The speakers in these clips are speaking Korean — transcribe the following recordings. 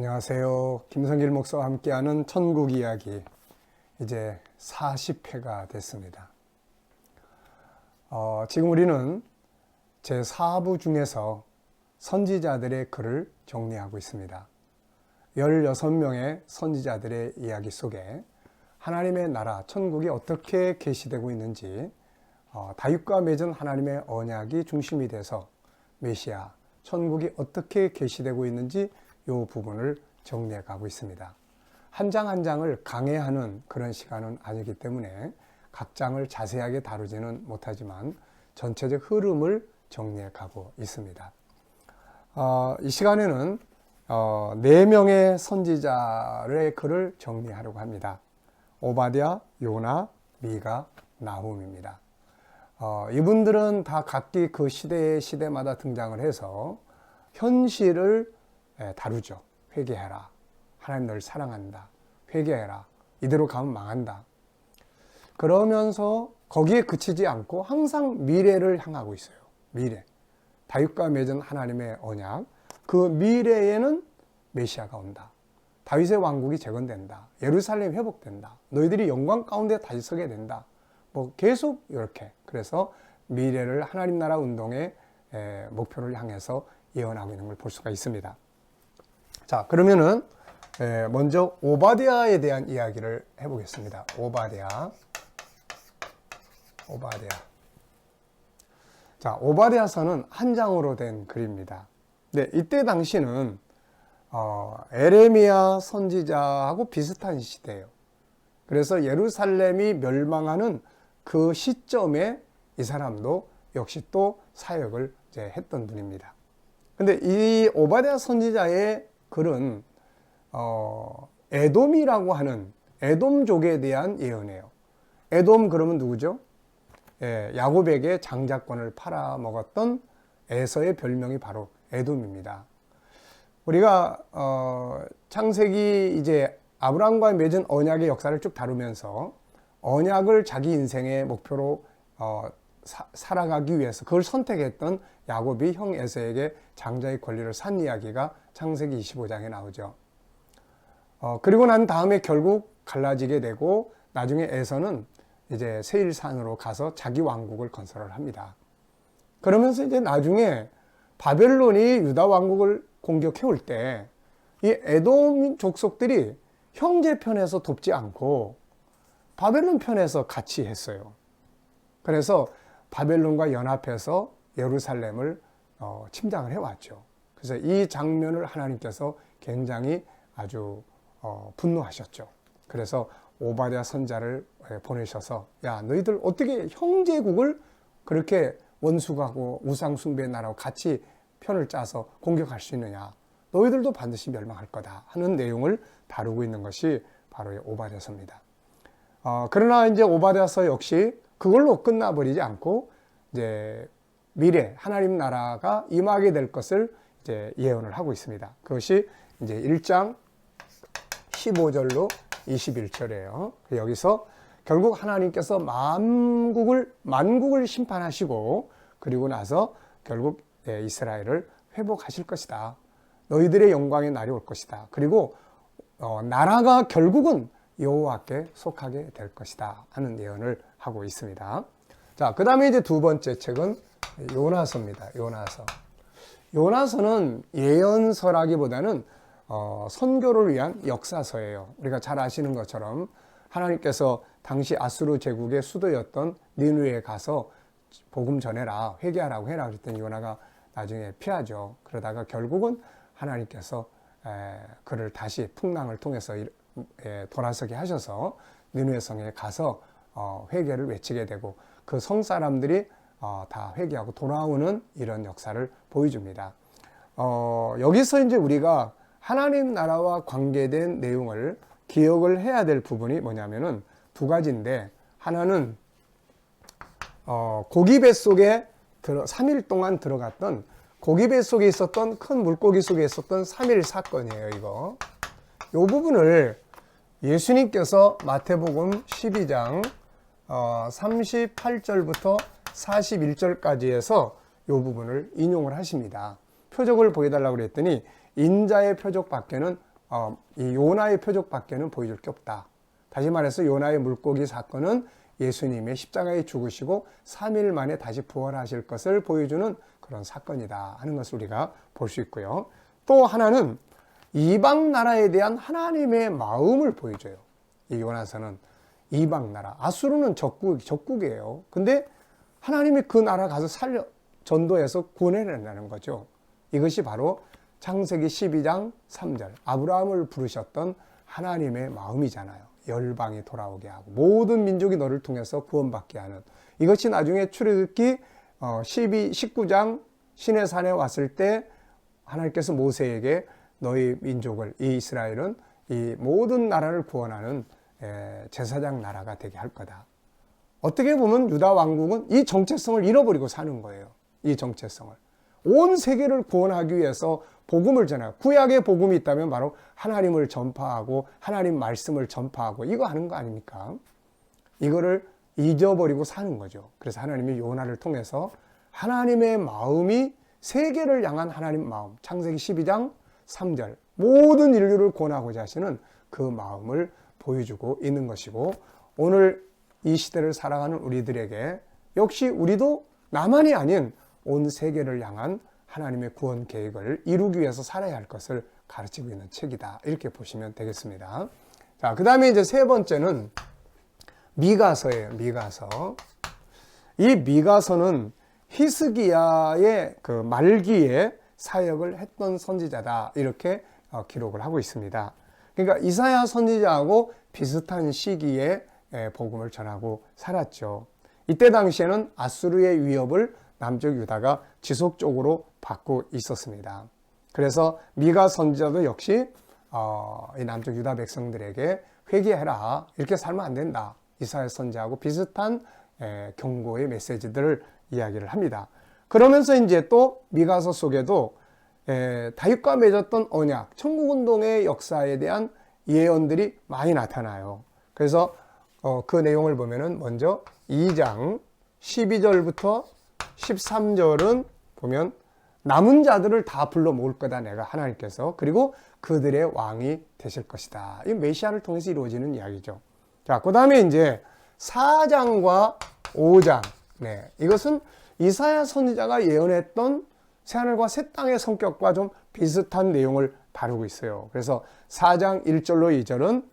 안녕하세요. 김성길 목사와 함께하는 천국 이야기. 이제 40회가 됐습니다. 어, 지금 우리는 제 4부 중에서 선지자들의 글을 정리하고 있습니다. 16명의 선지자들의 이야기 속에 하나님의 나라, 천국이 어떻게 계시되고 있는지, 어, 다윗과 맺은 하나님의 언약이 중심이 돼서 메시아, 천국이 어떻게 계시되고 있는지 이 부분을 정리해 가고 있습니다. 한장한 장을 강해하는 그런 시간은 아니기 때문에 각 장을 자세하게 다루지는 못하지만 전체적 흐름을 정리해 가고 있습니다. 어, 이 시간에는 어, 네 명의 선지자의 글을 정리하려고 합니다. 오바댜, 요나, 미가, 나훔입니다. 어, 이분들은 다 각기 그 시대의 시대마다 등장을 해서 현실을 예, 다루죠. 회개해라. 하나님 널 사랑한다. 회개해라. 이대로 가면 망한다. 그러면서 거기에 그치지 않고 항상 미래를 향하고 있어요. 미래. 다윗과 맺은 하나님의 언약. 그 미래에는 메시아가 온다. 다윗의 왕국이 재건된다. 예루살렘 회복된다. 너희들이 영광 가운데 다시 서게 된다. 뭐 계속 이렇게. 그래서 미래를 하나님 나라 운동의 목표를 향해서 예언하고 있는 걸 볼 수가 있습니다. 자, 그러면은 먼저 오바디아에 대한 이야기를 해보겠습니다. 오바디아, 오바디아. 자, 오바디아서는 한 장으로 된 글입니다. 네, 이때 당시는 어, 에레미야 선지자하고 비슷한 시대예요. 그래서 예루살렘이 멸망하는 그 시점에 이 사람도 역시 또 사역을 했던 분입니다. 근데 이 오바댜 선지자의 글은 어, 에돔이라고 하는 에돔족에 대한 예언이에요. 에돔 그러면 누구죠? 예, 야곱에게 장자권을 팔아먹었던 에서의 별명이 바로 에돔입니다. 우리가 어, 창세기 이제 아브라함과 맺은 언약의 역사를 쭉 다루면서 언약을 자기 인생의 목표로 어, 사, 살아가기 위해서 그걸 선택했던 야곱이 형 에서에게 장자의 권리를 산 이야기가 창세기 25장에 나오죠. 어, 그리고 난 다음에 결국 갈라지게 되고 나중에 에서는 이제 세일산으로 가서 자기 왕국을 건설을 합니다. 그러면서 이제 나중에 바벨론이 유다 왕국을 공격해 올 때 이 에돔 족속들이 형제 편에서 돕지 않고 바벨론 편에서 같이 했어요. 그래서 바벨론과 연합해서 예루살렘을 어, 침략을 해왔죠. 그래서 이 장면을 하나님께서 굉장히 아주 어, 분노하셨죠. 그래서 오바댜 선자를 예, 보내셔서 야 너희들 어떻게 형제국을 그렇게 원수하고 우상 숭배 나라고 같이 편을 짜서 공격할 수 있느냐? 너희들도 반드시 멸망할 거다 하는 내용을 다루고 있는 것이 바로 오바댜서입니다. 어, 그러나 이제 오바댜서 역시 그걸로 끝나버리지 않고 이제 미래 하나님 나라가 임하게 될 것을 이제 예언을 하고 있습니다. 그것이 이제 1장 15절로 21절이에요. 여기서 결국 하나님께서 만국을 만국을 심판하시고 그리고 나서 결국 예, 이스라엘을 회복하실 것이다. 너희들의 영광의 날이 올 것이다. 그리고 어, 나라가 결국은 여호와께 속하게 될 것이다 하는 예언을 하고 있습니다. 자, 그다음에 이제 두 번째 책은 요나서입니다. 요나서. 요나서는 예언서라기보다는 어, 선교를 위한 역사서예요. 우리가 잘 아시는 것처럼 하나님께서 당시 아수르 제국의 수도였던 니누에 가서 복음 전해라, 회개하라고 해라 그랬더니 요나가 나중에 피하죠. 그러다가 결국은 하나님께서 에, 그를 다시 풍랑을 통해서 에, 돌아서게 하셔서 니누의 성에 가서 어, 회개를 외치게 되고 그 성 사람들이 어, 다 회개하고 돌아오는 이런 역사를 보여줍니다. 어, 여기서 이제 우리가 하나님 나라와 관계된 내용을 기억을 해야 될 부분이 뭐냐면은 두 가지인데 하나는 어, 고기 뱃속에 들어 3일 동안 들어갔던 고기 뱃속에 있었던 큰 물고기 속에 있었던 3일 사건이에요, 이거. 요 부분을 예수님께서 마태복음 12장 어, 38절부터 41절까지 해서 요 부분을 인용을 하십니다. 표적을 보여달라고 그랬더니 인자의 표적 밖에는 어, 이 요나의 표적밖에는 보여줄 게 없다. 다시 말해서 요나의 물고기 사건은 예수님의 십자가에 죽으시고 3일 만에 다시 부활하실 것을 보여주는 그런 사건이다 하는 것을 우리가 볼 수 있고요. 또 하나는 이방 나라에 대한 하나님의 마음을 보여줘요. 이 요나서는 이방 나라 아수르는 적국 적국이에요. 근데 하나님이 그 나라 가서 살려 전도해서 구원해낸다는 거죠. 이것이 바로 창세기 12장 3절 아브라함을 부르셨던 하나님의 마음이잖아요. 열방이 돌아오게 하고 모든 민족이 너를 통해서 구원받게 하는 이것이 나중에 출애굽기 12 19장 신의 산에 왔을 때 하나님께서 모세에게 너희 민족을 이 이스라엘은 이 모든 나라를 구원하는 제사장 나라가 되게 할 거다. 어떻게 보면 유다 왕국은 이 정체성을 잃어버리고 사는 거예요. 이 정체성을. 온 세계를 구원하기 위해서 복음을 전해요. 구약의 복음이 있다면 바로 하나님을 전파하고 하나님 말씀을 전파하고 이거 하는 거 아닙니까? 이거를 잊어버리고 사는 거죠. 그래서 하나님이 요나를 통해서 하나님의 마음이 세계를 향한 하나님 마음, 창세기 12장 3절 모든 인류를 구원하고자 하시는 그 마음을 보여주고 있는 것이고 오늘 이 시대를 살아가는 우리들에게 역시 우리도 나만이 아닌 온 세계를 향한 하나님의 구원 계획을 이루기 위해서 살아야 할 것을 가르치고 있는 책이다. 이렇게 보시면 되겠습니다. 자, 그 다음에 이제 세 번째는 미가서예요. 미가서. 이 미가서는 히스기야의 그 말기에 사역을 했던 선지자다. 이렇게 어, 기록을 하고 있습니다. 그러니까 이사야 선지자하고 비슷한 시기에 복음을 전하고 살았죠. 이때 당시에는 아수르의 위협을 남쪽 유다가 지속적으로 받고 있었습니다. 그래서 미가 선지자도 역시 어, 이 남쪽 유다 백성들에게 회개해라 이렇게 살면 안 된다. 이사야 선지하고 비슷한 에, 경고의 메시지들을 이야기를 합니다. 그러면서 이제 또 미가서 속에도 에, 다윗과 맺었던 언약, 천국운동의 역사에 대한 예언들이 많이 나타나요. 그래서 어, 그 내용을 보면은 먼저 2장 12절부터 13절은 보면 남은 자들을 다 불러 모을 거다 내가 하나님께서 그리고 그들의 왕이 되실 것이다. 이 메시아를 통해서 이루어지는 이야기죠. 자, 그 다음에 이제 4장과 5장. 네. 이것은 이사야 선지자가 예언했던 새하늘과 새 땅의 성격과 좀 비슷한 내용을 다루고 있어요. 그래서 4장 1절로 2절은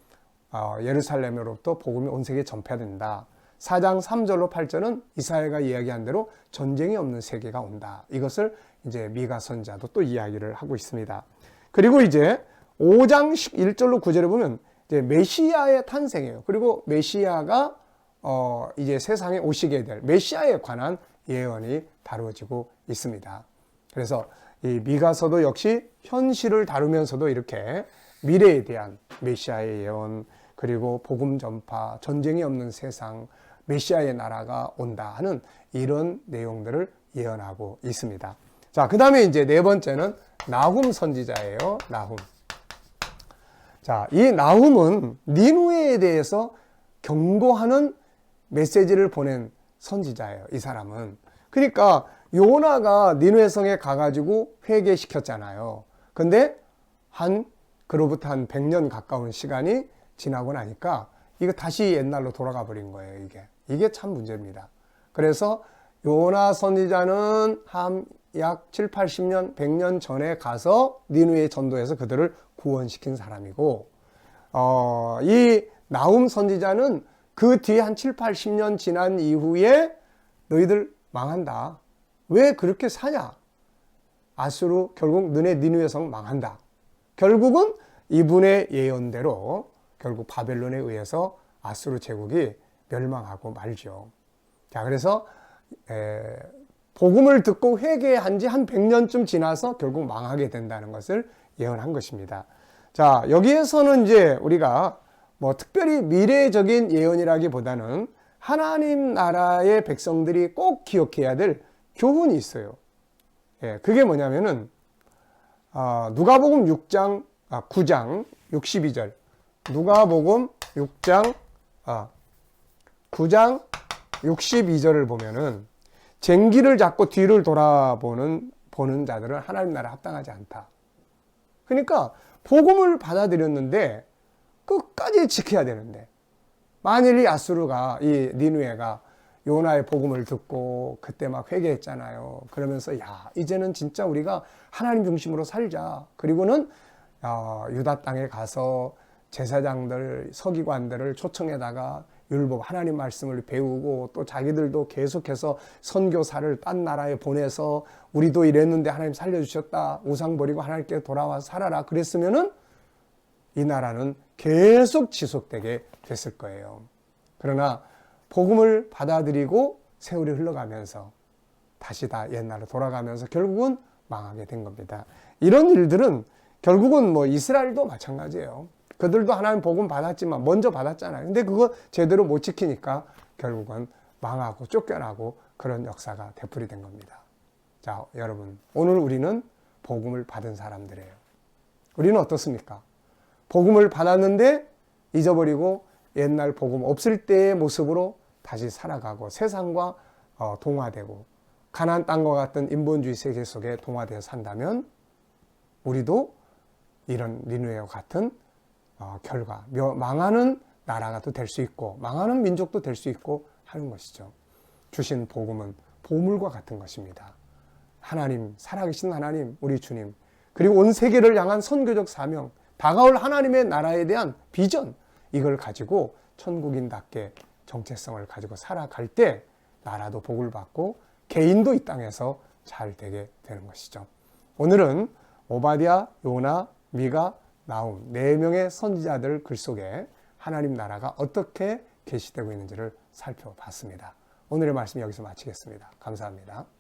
어, 예루살렘으로부터 복음이 온 세계에 전파된다. 4장 3절로 8절은 이사야가 이야기한 대로 전쟁이 없는 세계가 온다. 이것을 이제 미가 선자도 또 이야기를 하고 있습니다. 그리고 이제 5장 1절로 9절에 보면 이제 메시아의 탄생이에요. 그리고 메시아가 어 이제 세상에 오시게 될 메시아에 관한 예언이 다루어지고 있습니다. 그래서 이 미가서도 역시 현실을 다루면서도 이렇게 미래에 대한 메시아의 예언 그리고 복음 전파, 전쟁이 없는 세상, 메시아의 나라가 온다 하는 이런 내용들을 예언하고 있습니다. 자, 그 다음에 이제 네 번째는 나훔 선지자예요. 나훔. 자, 이 나훔은 니누에 대해서 경고하는 메시지를 보낸 선지자예요. 이 사람은. 그러니까 요나가 니누의 성에 가가지고 회개시켰잖아요. 근데 한 그로부터 한 100년 가까운 시간이 지나고 나니까 이거 다시 옛날로 돌아가 버린 거예요, 이게. 이게 참 문제입니다. 그래서 요나 선지자는 한 약 7, 80년, 100년 전에 가서 니누에 전도해서 그들을 구원시킨 사람이고, 어, 이 나움 선지자는 그 뒤에 한 7, 80년 지난 이후에 너희들 망한다. 왜 그렇게 사냐? 아수르 결국 너네 니누의 성 망한다. 결국은 이분의 예언대로 결국 바벨론에 의해서 아수르 제국이 멸망하고 말죠. 자, 그래서 에, 복음을 듣고 회개한 지 한 100년쯤 지나서 결국 망하게 된다는 것을 예언한 것입니다. 자, 여기에서는 이제 우리가 뭐 특별히 미래적인 예언이라기보다는 하나님 나라의 백성들이 꼭 기억해야 될 교훈이 있어요. 예, 그게 뭐냐면은 아, 누가복음 6장 아, 9장 62절 누가복음 6장 아, 9장 62절을 보면은 쟁기를 잡고 뒤를 돌아보는 보는 자들은 하나님 나라 합당하지 않다. 그러니까 복음을 받아들였는데 끝까지 지켜야 되는데 만일 이 아수르가 이 니누에가 요나의 복음을 듣고 그때 막 회개했잖아요. 그러면서 야 이제는 진짜 우리가 하나님 중심으로 살자. 그리고는 어, 유다 땅에 가서 제사장들, 서기관들을 초청해다가 율법 하나님 말씀을 배우고 또 자기들도 계속해서 선교사를 딴 나라에 보내서 우리도 이랬는데 하나님 살려주셨다. 우상 버리고 하나님께 돌아와 살아라. 그랬으면은 이 나라는 계속 지속되게 됐을 거예요. 그러나 복음을 받아들이고 세월이 흘러가면서 다시 다 옛날로 돌아가면서 결국은 망하게 된 겁니다. 이런 일들은 결국은 뭐 이스라엘도 마찬가지예요. 그들도 하나님 복음 받았지만 먼저 받았잖아요. 근데 그거 제대로 못 지키니까 결국은 망하고 쫓겨나고 그런 역사가 되풀이된 겁니다. 자, 여러분. 오늘 우리는 복음을 받은 사람들이에요. 우리는 어떻습니까? 복음을 받았는데 잊어버리고 옛날 복음 없을 때의 모습으로 다시 살아가고 세상과 어, 동화되고 가나안 땅과 같은 인본주의 세계 속에 동화되어 산다면 우리도 이런 니누에와 같은 어, 결과 며- 망하는 나라가 또 될 수 있고 망하는 민족도 될 수 있고 하는 것이죠. 주신 복음은 보물과 같은 것입니다. 하나님 살아계신 하나님 우리 주님 그리고 온 세계를 향한 선교적 사명 다가올 하나님의 나라에 대한 비전 이걸 가지고 천국인답게 정체성을 가지고 살아갈 때 나라도 복을 받고 개인도 이 땅에서 잘 되게 되는 것이죠. 오늘은 오바디아, 요나, 미가, 나움 네 명의 선지자들 글 속에 하나님 나라가 어떻게 계시되고 있는지를 살펴봤습니다. 오늘의 말씀 여기서 마치겠습니다. 감사합니다.